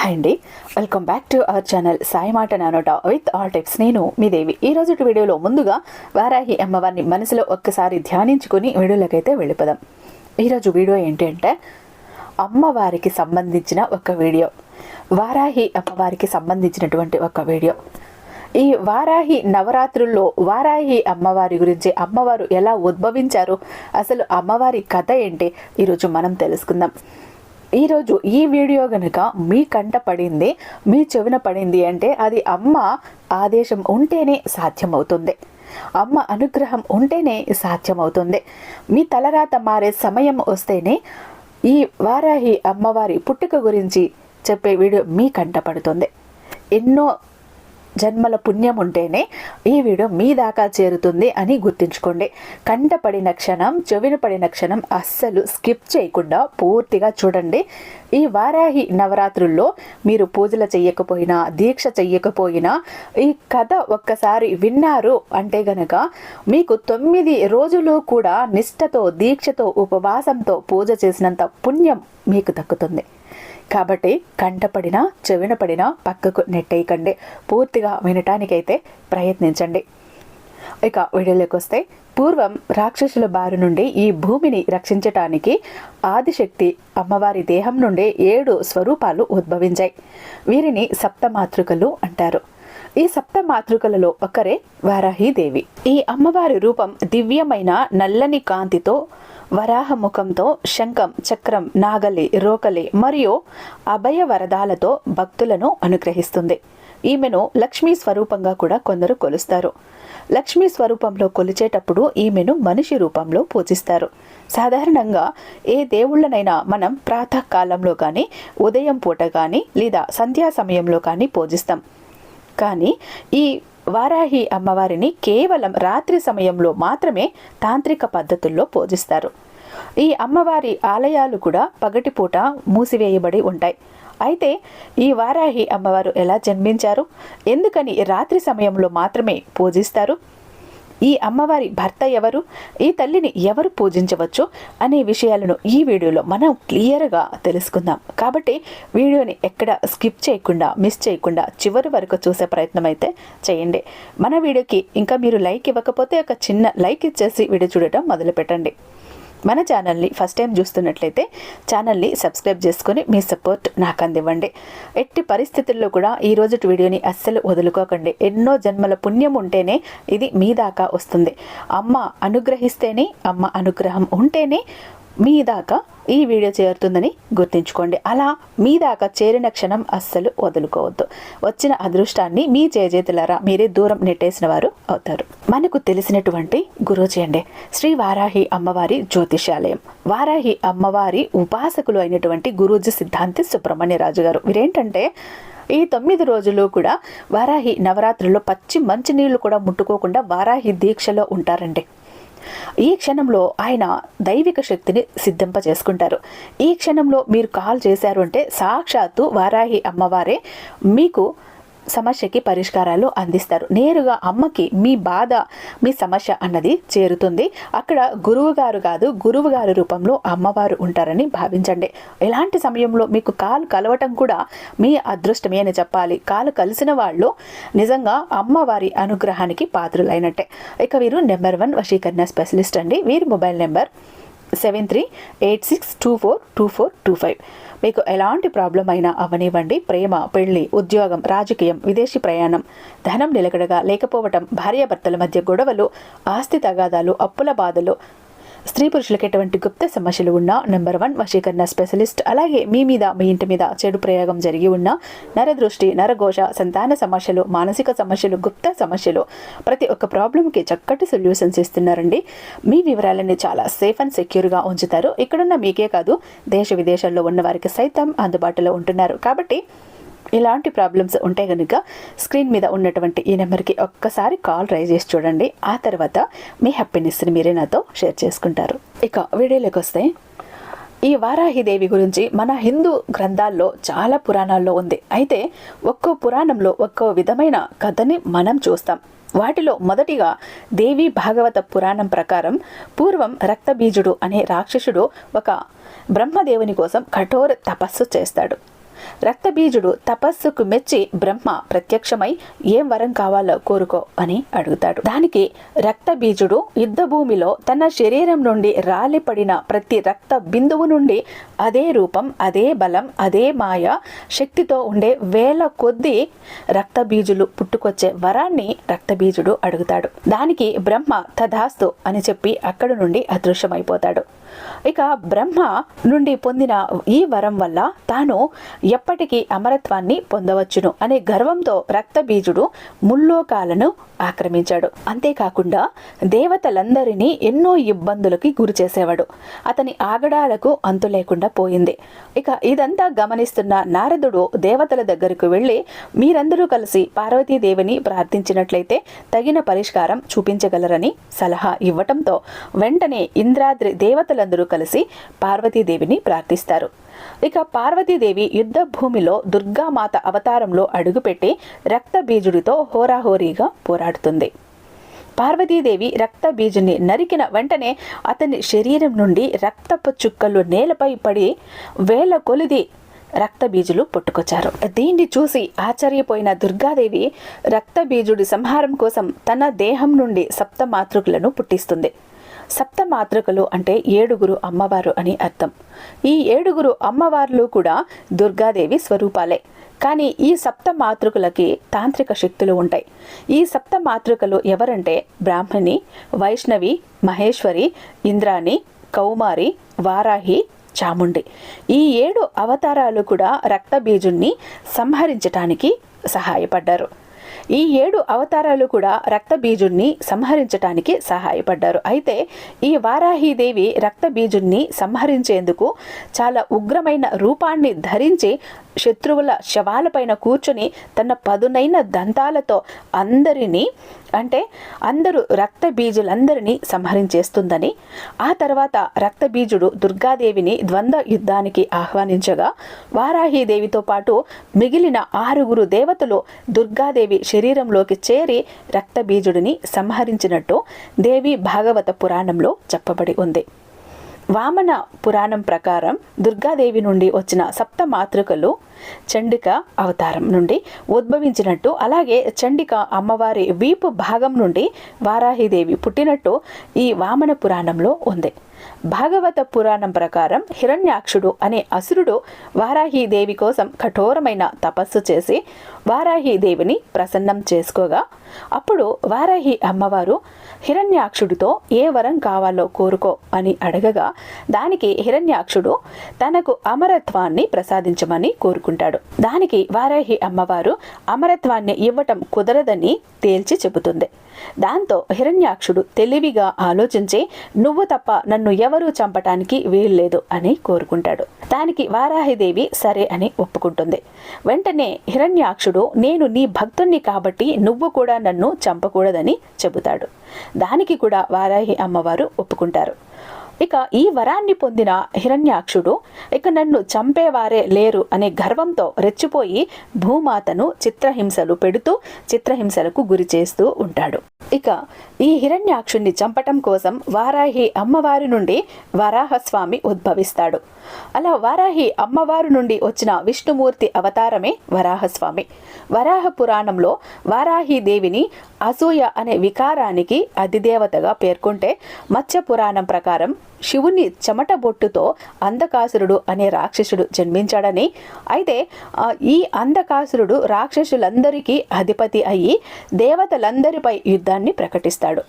Hi అండి. Welcome back to our channel Sai మాట నానోట విత్ ఆల్ టిప్స్. నేను మీ దేవి. ఈ రోజు వీడియోలో ముందుగా వారాహి అమ్మవారిని మనసులో ఒక్కసారి ధ్యానించుకుని వీడియోలకైతే వెళ్ళిపోదాం. ఈరోజు వీడియో ఏంటి అంటే అమ్మవారికి సంబంధించిన ఒక వీడియో. వారాహి అమ్మవారికి సంబంధించినటువంటి ఒక వీడియో. ఈ వారాహి నవరాత్రుల్లో వారాహి అమ్మవారి గురించి అమ్మవారు ఎలా ఉద్భవించారు? అసలు అమ్మవారి కథ ఏంటి? ఈరోజు మనం తెలుసుకుందాం. ఈరోజు ఈ వీడియో కనుక మీ కంట పడింది మీ చెవిన పడింది అంటే అది అమ్మ ఆదేశం ఉంటేనే సాధ్యమవుతుంది. అమ్మ అనుగ్రహం ఉంటేనే సాధ్యమవుతుంది. మీ తలరాత మారే సమయం వస్తేనే ఈ వారాహి అమ్మవారి పుట్టుక గురించి చెప్పే వీడియో మీ కంట పడుతుంది. ఎన్నో జన్మల పుణ్యం ఉంటేనే ఈ వీడియో మీ దాకా చేరుతుంది అని గుర్తుంచుకోండి. కంట పడిన క్షణం చెవిన పడిన క్షణం అస్సలు స్కిప్ చేయకుండా పూర్తిగా చూడండి. ఈ వారాహి నవరాత్రుల్లో మీరు పూజలు చెయ్యకపోయినా దీక్ష చెయ్యకపోయినా ఈ కథ ఒక్కసారి విన్నారు అంటే గనక మీకు తొమ్మిది రోజులు కూడా నిష్టతో దీక్షతో ఉపవాసంతో పూజ చేసినంత పుణ్యం మీకు దక్కుతుంది. కాబట్టి కంటపడిన చెవినపడినా పక్కకు నెట్టేయకండి. పూర్తిగా వినటానికైతే ప్రయత్నించండి. ఇక వీడియోలోకి వస్తే పూర్వం రాక్షసుల బారి నుండి ఈ భూమిని రక్షించటానికి ఆదిశక్తి అమ్మవారి దేహం నుండి ఏడు స్వరూపాలు ఉద్భవించాయి. వీరిని సప్తమాతృకలు అంటారు. ఈ సప్త మాతృకలలో ఒకరే వారాహీదేవి ఈ అమ్మవారి రూపం దివ్యమైన నల్లని కాంతితో వరాహ ముఖంతో శంఖం చక్రం నాగలి రోకలి మరియు అభయ వరదాలతో భక్తులను అనుగ్రహిస్తుంది. ఈమెను లక్ష్మీ స్వరూపంగా కూడా కొందరు కొలుస్తారు. లక్ష్మీ స్వరూపంలో కొలిచేటప్పుడు ఈమెను మనిషి రూపంలో పూజిస్తారు. సాధారణంగా ఏ దేవుళ్ళనైనా మనం ప్రాతకాలంలో కానీ ఉదయం పూట కానీ లేదా సంధ్యా సమయంలో కానీ పూజిస్తాం. కానీ ఈ వారాహి అమ్మవారిని కేవలం రాత్రి సమయంలో మాత్రమే తాంత్రిక పద్ధతుల్లో పూజిస్తారు. ఈ అమ్మవారి ఆలయాలు కూడా పగటిపూట మూసివేయబడి ఉంటాయి. అయితే ఈ వారాహి అమ్మవారు ఎలా జన్మించారు? ఎందుకని రాత్రి సమయంలో మాత్రమే పూజిస్తారు? ఈ అమ్మవారి భర్త ఎవరు? ఈ తల్లిని ఎవరు పూజించవచ్చు? అనే విషయాలను ఈ వీడియోలో మనం క్లియర్గా తెలుసుకుందాం. కాబట్టి వీడియోని ఎక్కడ స్కిప్ చేయకుండా మిస్ చేయకుండా చివరి వరకు చూసే ప్రయత్నం అయితే చేయండి. మన వీడియోకి ఇంకా మీరు లైక్ ఇవ్వకపోతే ఒక చిన్న లైక్ ఇచ్చేసి వీడియో చూడటం మొదలు పెట్టండి మన ఛానల్ని ఫస్ట్ టైం చూస్తున్నట్లయితే ఛానల్ని సబ్స్క్రైబ్ చేసుకొని మీ సపోర్ట్ నాకు అందివ్వండి. ఎట్టి పరిస్థితుల్లో కూడా ఈ రోజు వీడియోని అస్సలు వదులుకోకండి. ఎన్నో జన్మల పుణ్యం ఉంటేనే ఇది మీ దాకా వస్తుంది. అమ్మ అనుగ్రహిస్తేనే అమ్మ అనుగ్రహం ఉంటేనే మీ దాకా ఈ వీడియో చేరుతుందని గుర్తుంచుకోండి. అలా మీ దాకా చేరిన క్షణం అస్సలు వదులుకోవద్దు. వచ్చిన అదృష్టాన్ని మీ చేజేతులారా మీరే దూరం నెట్టేసిన వారు అవుతారు. మనకు తెలిసినటువంటి గురూజీ అండి శ్రీ వారాహి అమ్మవారి జ్యోతిషాలయం వారాహి అమ్మవారి ఉపాసకులు అయినటువంటి గురూజీ సిద్ధాంతి సుబ్రహ్మణ్యరాజు గారు. వీరేంటంటే ఈ తొమ్మిది రోజులు కూడా వారాహి నవరాత్రుల్లో పచ్చి మంచినీళ్ళు కూడా ముట్టుకోకుండా వారాహి దీక్షలో ఉంటారండి. ఈ క్షణంలో ఆయన దైవిక శక్తిని సిద్ధింప చేసుకుంటారు. ఈ క్షణంలో మీరు కాల్ చేశారు అంటే సాక్షాత్తు వారాహి అమ్మవారే. మీకు సమస్యకి పరిష్కారాలు అందిస్తారు. నేరుగా అమ్మకి మీ బాధ మీ సమస్య అన్నది చేరుతుంది. అక్కడ గురువు గారు కాదు గురువు గారి రూపంలో అమ్మవారు ఉంటారని భావించండి. ఎలాంటి సమయంలో మీకు కాలు కలవటం కూడా మీ అదృష్టమే అని చెప్పాలి. కాలు కలిసిన వాళ్ళు నిజంగా అమ్మవారి అనుగ్రహానికి పాత్రులైనట్టే. ఇక వీరు నెంబర్ వన్ వశీకరణ స్పెషలిస్ట్ అండి. వీరి mobile number seven three eight six two four two four two five. మీకు ఎలాంటి ప్రాబ్లం అయినా అవనివ్వండి. ప్రేమ పెళ్ళి ఉద్యోగం రాజకీయం విదేశీ ప్రయాణం ధనం నిలకడగా లేకపోవటం భార్యాభర్తల మధ్య గొడవలు ఆస్తి తగాదాలు అప్పుల బాధలు స్త్రీ పురుషులకు ఎటువంటి గుప్త సమస్యలు ఉన్నా నెంబర్ వన్ వశీకరణ స్పెషలిస్ట్ అలాగే మీ మీద మీ ఇంటి మీద చెడు ప్రయోగం జరిగి ఉన్న నరదృష్టి నరఘోష సంతాన సమస్యలు మానసిక సమస్యలు గుప్త సమస్యలు ప్రతి ఒక్క ప్రాబ్లంకి చక్కటి సొల్యూషన్స్ ఇస్తున్నారండి. మీ వివరాలన్నీ చాలా సేఫ్ అండ్ సెక్యూర్గా ఉంచుతారు. ఇక్కడున్న మీకే కాదు దేశ విదేశాల్లో ఉన్న వారికి సైతం అందుబాటులో ఉంటున్నారు. కాబట్టి ఇలాంటి ప్రాబ్లమ్స్ ఉంటే కనుక స్క్రీన్ మీద ఉన్నటువంటి ఈ నెంబర్కి ఒక్కసారి కాల్ ట్రై చేసి చూడండి. ఆ తర్వాత మీ హ్యాపీనెస్ని మీరే నాతో షేర్ చేసుకుంటారు. ఇక వీడియోలోకి వస్తే ఈ వారాహిదేవి గురించి మన హిందూ గ్రంథాల్లో చాలా పురాణాల్లో ఉంది. అయితే ఒక్కో పురాణంలో ఒక్కో విధమైన కథని మనం చూస్తాం. వాటిలో మొదటిగా దేవి భాగవత పురాణం ప్రకారం పూర్వం రక్తబీజుడు అనే రాక్షసుడు ఒక బ్రహ్మదేవుని కోసం కఠోర తపస్సు చేస్తాడు. రక్తబీజుడు తపస్సుకు మెచ్చి బ్రహ్మ ప్రత్యక్షమై ఏం వరం కావాలో కోరుకో అని అడుగుతాడు. దానికి రక్తబీజుడు యుద్ధ భూమిలో తన శరీరం నుండి రాలిపడిన ప్రతి రక్త బిందువు నుండి అదే రూపం అదే బలం అదే మాయ శక్తితో ఉండే వేల కొద్ది రక్తబీజులు పుట్టుకొచ్చే వరాన్ని రక్తబీజుడు అడుగుతాడు. దానికి బ్రహ్మ తథాస్తు అని చెప్పి అక్కడి నుండి అదృశ్యమైపోతాడు. ఇక బ్రహ్మ నుండి పొందిన ఈ వరం వల్ల తాను ఎప్పటికీ అమరత్వాన్ని పొందవచ్చును అనే గర్వంతో రక్తబీజుడు ముల్లోకాలను ఆక్రమించాడు. అంతేకాకుండా దేవతలందరినీ ఎన్నో ఇబ్బందులకి గురి చేసేవాడు. అతని ఆగడాలకు అంతు లేకుండా పోయింది. ఇక ఇదంతా గమనిస్తున్న నారదుడు దేవతల దగ్గరకు వెళ్ళి మీరందరూ కలిసి పార్వతీదేవిని ప్రార్థించినట్లయితే తగిన పరిష్కారం చూపించగలరని సలహా ఇవ్వటంతో వెంటనే ఇంద్రాద్రి దేవతలందరూ కలిసి పార్వతీదేవిని ప్రార్థిస్తారు. ఇక పార్వతీదేవి యుద్ధ భూమిలో దుర్గామాత అవతారంలో అడుగుపెట్టి రక్తబీజుడితో హోరాహోరీగా పోరాడుతుంది. పార్వతీదేవి రక్త బీజుని నరికిన వెంటనే అతని శరీరం నుండి రక్తపు చుక్కలు నేలపై పడి వేల కొలిది రక్తబీజులు పుట్టుకొచ్చారు. దీన్ని చూసి ఆశ్చర్యపోయిన దుర్గాదేవి రక్తబీజుడి సంహారం కోసం తన దేహం నుండి సప్త మాతృకులను పుట్టిస్తుంది. సప్త మాతృకలు అంటే ఏడుగురు అమ్మవారు అని అర్థం. ఈ ఏడుగురు అమ్మవార్లు కూడా దుర్గాదేవి స్వరూపాలే. కానీ ఈ సప్త మాతృకులకి తాంత్రిక శక్తులు ఉంటాయి. ఈ సప్త మాతృకలు ఎవరంటే బ్రాహ్మణి వైష్ణవి మహేశ్వరి ఇంద్రాణి కౌమారి వారాహి చాముండి. ఈ ఏడు అవతారాలు కూడా రక్తబీజుణ్ణి సంహరించటానికి సహాయపడ్డారు. ఈ ఏడు అవతారాలు కూడా రక్తబీజుణ్ణి సంహరించటానికి సహాయపడ్డారు. అయితే ఈ వారాహీదేవి రక్తబీజుణ్ణి సంహరించేందుకు చాలా ఉగ్రమైన రూపాన్ని ధరించి శత్రువుల శవాలపైన కూర్చొని తన పదునైన దంతాలతో అందరినీ అంటే అందరూ రక్త బీజులందరినీ సంహరించేస్తుందని ఆ తర్వాత రక్తబీజుడు దుర్గాదేవిని ద్వంద్వ యుద్ధానికి ఆహ్వానించగా వారాహీదేవితో పాటు మిగిలిన ఆరుగురు దేవతలు దుర్గాదేవి శరీరంలోకి చేరి రక్తబీజుడిని సంహరించినట్టు దేవి భాగవత పురాణంలో చెప్పబడి ఉంది. వామన పురాణం ప్రకారం దుర్గాదేవి నుండి వచ్చిన సప్త మాతృకలు చండిక అవతారం నుండి ఉద్భవించినట్టు అలాగే చండిక అమ్మవారి వీపు భాగం నుండి వారాహిదేవి పుట్టినట్టు ఈ వామన పురాణంలో ఉంది. భాగవత పురాణం ప్రకారం హిరణ్యాక్షుడు అనే అసురుడు వారాహీదేవి కోసం కఠోరమైన తపస్సు చేసి వారాహీదేవిని ప్రసన్నం చేసుకోగా. అప్పుడు వారాహి అమ్మవారు హిరణ్యాక్షుడితో ఏ వరం కావాలో కోరుకో అని అడగగా దానికి హిరణ్యాక్షుడు తనకు అమరత్వాన్ని ప్రసాదించమని కోరుకుంటాడు. దానికి వారాహి అమ్మవారు అమరత్వాన్ని ఇవ్వటం కుదరదని తేల్చి చెబుతుంది. దాంతో హిరణ్యాక్షుడు తెలివిగా ఆలోచించి నువ్వు తప్ప నన్ను ఎవరూ చంపటానికి వీల్లేదు అని కోరుకుంటాడు. దానికి వారాహిదేవి సరే అని ఒప్పుకుంటుంది. వెంటనే హిరణ్యాక్షుడు నేను నీ భక్తుణ్ణి కాబట్టి నువ్వు కూడా నన్ను చంపకూడదని చెబుతాడు. దానికి కూడా వారాహి అమ్మవారు ఒప్పుకుంటారు. ఇక ఈ వరాన్ని పొందిన హిరణ్యాక్షుడు ఇక నన్ను చంపేవారే లేరు అనే గర్వంతో రెచ్చిపోయి భూమాతను చిత్రహింసలు పెడుతూ చిత్రహింసలకు గురి చేస్తూ ఉంటాడు. ఇక ఈ హిరణ్యాక్షుణ్ణి చంపటం కోసం వారాహి అమ్మవారి నుండి వరాహస్వామి ఉద్భవిస్తాడు. అలా వారాహి అమ్మవారి నుండి వచ్చిన విష్ణుమూర్తి అవతారమే వరాహస్వామి. వరాహ పురాణంలో వారాహి దేవిని అసూయ అనే వికారానికి అధిదేవతగా పేర్కొంటే మత్స్య పురాణం ప్రకారం శివుని చెమట బొట్టుతో అంధకాసురుడు అనే రాక్షసుడు జన్మించాడని. అయితే ఈ అంధకాసురుడు రాక్షసులందరికీ అధిపతి అయ్యి దేవతలందరిపై యుద్ధాన్ని ప్రకటిస్తాడు.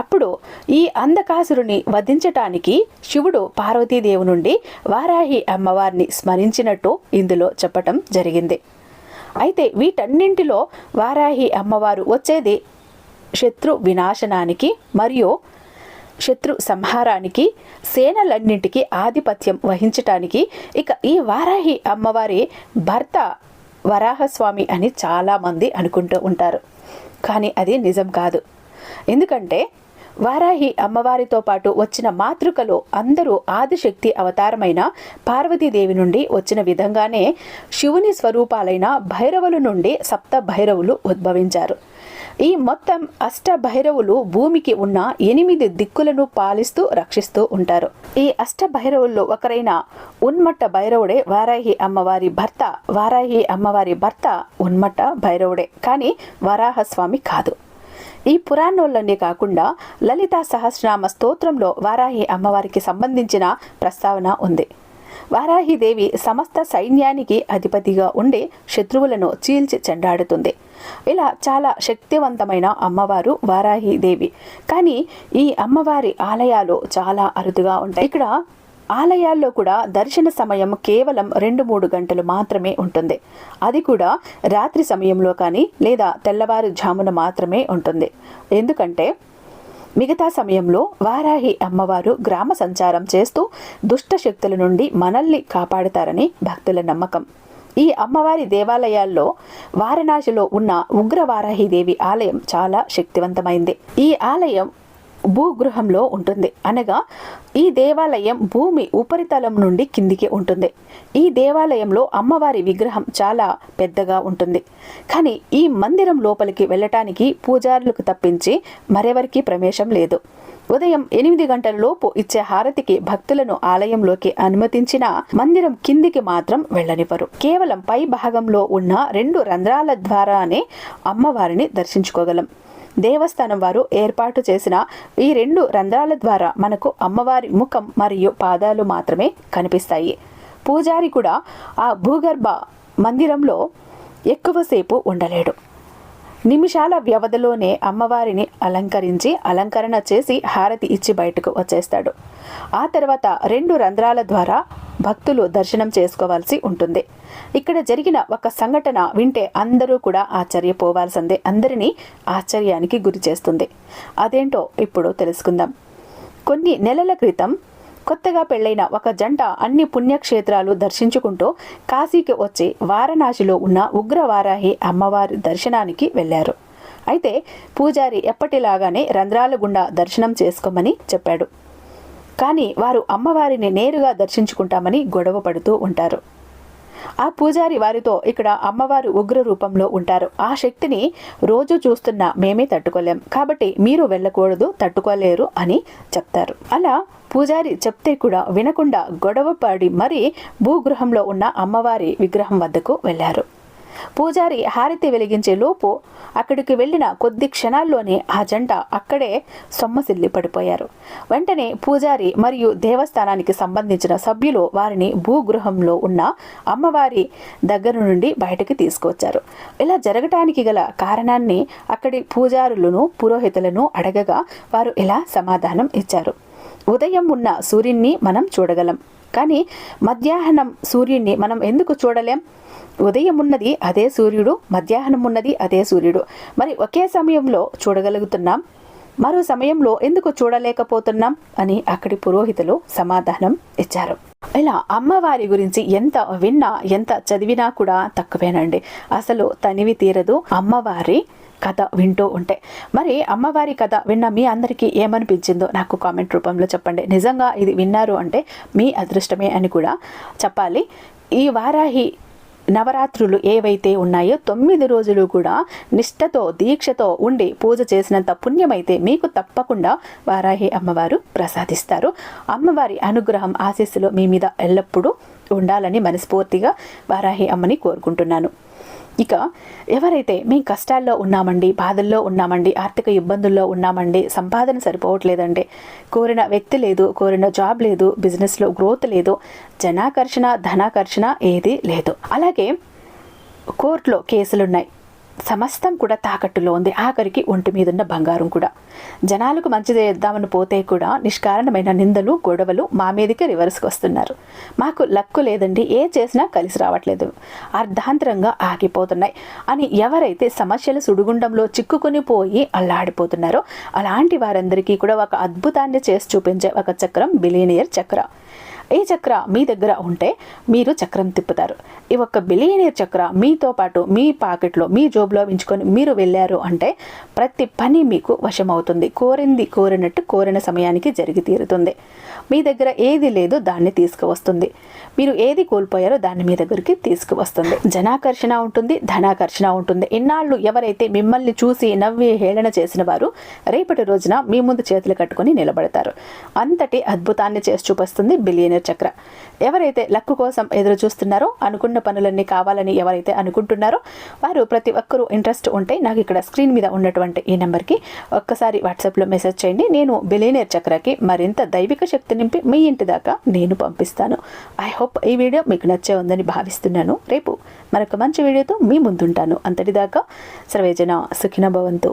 అప్పుడు ఈ అంధకాసురుని వధించటానికి శివుడు పార్వతీదేవి నుండి వారాహి అమ్మవారిని స్మరించినట్టు ఇందులో చెప్పటం జరిగింది. అయితే వీటన్నింటిలో వారాహి అమ్మవారు వచ్చేది శత్రు వినాశనానికి మరియు శత్రు సంహారానికి సేనలన్నింటికి ఆధిపత్యం వహించటానికి ఇక ఈ వారాహి అమ్మవారి భర్త వరాహస్వామి అని చాలామంది అనుకుంటూ ఉంటారు. కానీ అది నిజం కాదు. ఎందుకంటే వారాహి అమ్మవారితో పాటు వచ్చిన మాతృకలో అందరూ ఆదిశక్తి అవతారమైన పార్వతీదేవి నుండి వచ్చిన విధంగానే శివుని స్వరూపాలైన భైరవుల నుండి సప్త భైరవులు ఉద్భవించారు. ఈ మొత్తం అష్ట భైరవులు భూమికి ఉన్న ఎనిమిది దిక్కులను పాలిస్తూ రక్షిస్తూ ఉంటారు. ఈ అష్ట భైరవుల్లో ఒకరైన ఉన్మట్ట భైరవుడే వారాహి అమ్మవారి భర్త. వారాహి అమ్మవారి భర్త ఉన్మట్ట భైరవుడే. కానీ వరాహస్వామి కాదు. ఈ పురాణంలోనే కాకుండా లలితా సహస్రనామ స్తోత్రంలో వారాహి అమ్మవారికి సంబంధించిన ప్రస్తావన ఉంది. వారాహిదేవి సమస్త సైన్యానికి అధిపతిగా ఉండే శత్రువులను చీల్చి చెండాడుతుంది. ఇలా చాలా శక్తివంతమైన అమ్మవారు వారాహిదేవి. కానీ ఈ అమ్మవారి ఆలయాలు చాలా అరుదుగా ఉంటాయి. ఇక్కడ ఆలయాల్లో కూడా దర్శన సమయం కేవలం రెండు మూడు గంటలు మాత్రమే ఉంటుంది. అది కూడా రాత్రి సమయంలో కానీ లేదా తెల్లవారుజామున మాత్రమే ఉంటుంది. ఎందుకంటే మిగతా సమయంలో వారాహి అమ్మవారు గ్రామ సంచారం చేస్తూ దుష్ట శక్తుల నుండి మనల్ని కాపాడుతారని భక్తుల నమ్మకం. ఈ అమ్మవారి దేవాలయాల్లో వారణాసిలో ఉన్న ఉగ్రవారాహిదేవి ఆలయం చాలా శక్తివంతమైంది. ఈ ఆలయం భూగృహంలో ఉంటుంది. అనగా ఈ దేవాలయం భూమి ఉపరితలం నుండి కిందికి ఉంటుంది. ఈ దేవాలయంలో అమ్మవారి విగ్రహం చాలా పెద్దగా ఉంటుంది. కానీ ఈ మందిరం లోపలికి వెళ్ళటానికి పూజారులకు తప్పించి మరెవరికి ప్రవేశం లేదు. ఉదయం ఎనిమిది గంటల లోపు ఇచ్చే హారతికి భక్తులను ఆలయంలోకి అనుమతించిన మందిరం కిందికి మాత్రం వెళ్ళనివ్వరు. కేవలం పై భాగంలో ఉన్న రెండు రంధ్రాల ద్వారానే అమ్మవారిని దర్శించుకోగలం. దేవస్థానం వారు ఏర్పాటు చేసిన ఈ రెండు రంధ్రాల ద్వారా మనకు అమ్మవారి ముఖం మరియు పాదాలు మాత్రమే కనిపిస్తాయి. పూజారి కూడా ఆ భూగర్భ మందిరంలో ఎక్కువసేపు ఉండలేడు. నిమిషాల వ్యవధిలోనే అమ్మవారిని అలంకరించి అలంకరణ చేసి హారతి ఇచ్చి బయటకు వచ్చేస్తాడు. ఆ తర్వాత రెండు రంధ్రాల ద్వారా భక్తులు దర్శనం చేసుకోవాల్సి ఉంటుంది. ఇక్కడ జరిగిన ఒక సంఘటన వింటే అందరూ కూడా ఆశ్చర్యపోవాల్సిందే. అందరినీ ఆశ్చర్యానికి గురి చేస్తుంది. అదేంటో ఇప్పుడు తెలుసుకుందాం. కొన్ని నెలల క్రితం కొత్తగా పెళ్ళైన ఒక జంట అన్ని పుణ్యక్షేత్రాలు దర్శించుకుంటూ కాశీకి వచ్చి వారణాసిలో ఉన్న ఉగ్రవారాహి అమ్మవారి దర్శనానికి వెళ్ళారు అయితే పూజారి ఎప్పటిలాగానే రంధ్రాల గుండా దర్శనం చేసుకోమని చెప్పాడు. కానీ వారు అమ్మవారిని నేరుగా దర్శించుకుంటామని గొడవ పడుతూ ఉంటారు. ఆ పూజారి వారితో ఇక్కడ అమ్మవారు ఉగ్ర రూపంలో ఉంటారు. ఆ శక్తిని రోజు చూస్తున్న మేమే తట్టుకోలేం. కాబట్టి మీరు వెళ్ళకూడదు తట్టుకోలేరు అని చెప్తారు. అలా పూజారి చెప్తే కూడా వినకుండా గొడవ పడి మరీ భూగృహంలో ఉన్న అమ్మవారి విగ్రహం వద్దకు వెళ్ళారు. పూజారి హారతి వెలిగించే లోపు అక్కడికి వెళ్ళిన కొద్ది క్షణాల్లోనే ఆ జంట అక్కడే సొమ్మసిల్లి పడిపోయారు. వెంటనే పూజారి మరియు దేవస్థానానికి సంబంధించిన సభ్యులు వారిని భూగృహంలో ఉన్న అమ్మవారి దగ్గర నుండి బయటకు తీసుకొచ్చారు ఇలా జరగటానికి గల కారణాన్ని అక్కడి పూజారులను పురోహితులను అడగగా వారు ఇలా సమాధానం ఇచ్చారు. ఉదయం ఉన్న సూర్యున్ని మనం చూడగలం. కానీ మధ్యాహ్నం సూర్యుడిని మనం ఎందుకు చూడలేం? ఉదయం ఉన్నది అదే సూర్యుడు మధ్యాహ్నం ఉన్నది అదే సూర్యుడు. మరి ఒకే సమయంలో చూడగలుగుతున్నాం. మరో సమయంలో ఎందుకు చూడలేకపోతున్నాం? అని అక్కడి పురోహితులు సమాధానం ఇచ్చారు. ఇలా అమ్మవారి గురించి ఎంత విన్నా ఎంత చదివినా కూడా తక్కువేనండి. అసలు తనివి తీరదు. అమ్మవారి కథ వింటూ ఉంటే. మరి అమ్మవారి కథ విన్న మీ అందరికీ ఏమనిపించిందో నాకు కామెంట్ రూపంలో చెప్పండి. నిజంగా ఇది విన్నారు అంటే మీ అదృష్టమే అని కూడా చెప్పాలి. ఈ వారాహి నవరాత్రులు ఏవైతే ఉన్నాయో తొమ్మిది రోజులు కూడా నిష్టతో దీక్షతో ఉండి పూజ చేసినంత పుణ్యమైతే మీకు తప్పకుండా వారాహి అమ్మవారు ప్రసాదిస్తారు. అమ్మవారి అనుగ్రహం ఆశీస్సులు మీ మీద ఎల్లప్పుడూ ఉండాలని మనస్ఫూర్తిగా వారాహి అమ్మని కోరుకుంటున్నాను. ఇక ఎవరైతే మీ కష్టాల్లో ఉన్నామండి బాధల్లో ఉన్నామండి ఆర్థిక ఇబ్బందుల్లో ఉన్నామండి సంపాదన సరిపోవట్లేదండి కోరిన వ్యక్తి లేదు కోరిన జాబ్ లేదు బిజినెస్లో గ్రోత్ లేదు జనాకర్షణ ధనాకర్షణ ఏది లేదు. అలాగే కోర్టులో కేసులున్నాయి. సమస్తం కూడా తాకట్టులో ఉంది. ఆఖరికి ఒంటి మీదున్న బంగారం కూడా. జనాలకు మంచి చేద్దామని పోతే కూడా నిష్కారణమైన నిందలు గొడవలు మా మీదకే రివర్స్కి వస్తున్నారు. మాకు లక్కు లేదండి. ఏ చేసినా కలిసి రావట్లేదు. అర్ధాంతరంగా ఆగిపోతున్నాయి. అని ఎవరైతే సమస్యల సుడిగుండంలో చిక్కుకుని పోయి అల్లాడిపోతున్నారో అలాంటి వారందరికీ కూడా ఒక అద్భుతాన్ని చేసి చూపించే ఒక చక్రం బిలీనియర్ చక్ర. ఈ చక్ర మీ దగ్గర ఉంటే మీరు చక్రం తిప్పుతారు. ఈ ఒక్క బిలియనీర్ చక్ర మీతో పాటు మీ పాకెట్లో మీ జోబులో ఉంచుకొని మీరు వెళ్ళారు అంటే ప్రతి పని మీకు వశమవుతుంది. కోరింది కోరినట్టు కోరిన సమయానికి జరిగి తీరుతుంది. మీ దగ్గర ఏది లేదో దాన్ని తీసుకువస్తుంది. మీరు ఏది కోల్పోయారో దాన్ని మీ దగ్గరికి తీసుకువస్తుంది. జనాకర్షణ ఉంటుంది ధనాకర్షణ ఉంటుంది. ఇన్నాళ్ళు ఎవరైతే మిమ్మల్ని చూసి నవ్వి హేళన చేసిన వారు రేపటి రోజున మీ ముందు చేతులు కట్టుకొని నిలబడతారు. అంతటి అద్భుతాన్ని చేసి చూపిస్తుంది చక్ర ఎవరైతే లక్కు కోసం ఎదురు చూస్తున్నారో అనుకున్న పనులన్నీ కావాలని ఎవరైతే అనుకుంటున్నారో వారు ప్రతి ఒక్కరూ ఇంట్రెస్ట్ ఉంటే నాకు ఇక్కడ స్క్రీన్ మీద ఉన్నటువంటి ఈ నెంబర్కి ఒక్కసారి వాట్సాప్లో మెసేజ్ చేయండి. నేను బిలీనియర్ చక్రకి మరింత దైవిక శక్తి నింపి మీ ఇంటి దాకా నేను పంపిస్తాను. ఐ హోప్ ఈ వీడియో మీకు నచ్చే ఉందని భావిస్తున్నాను. రేపు మరొక మంచి వీడియోతో మీ ముందుంటాను. అంతటిదాకా సర్వేజన సుఖిన భవంతు.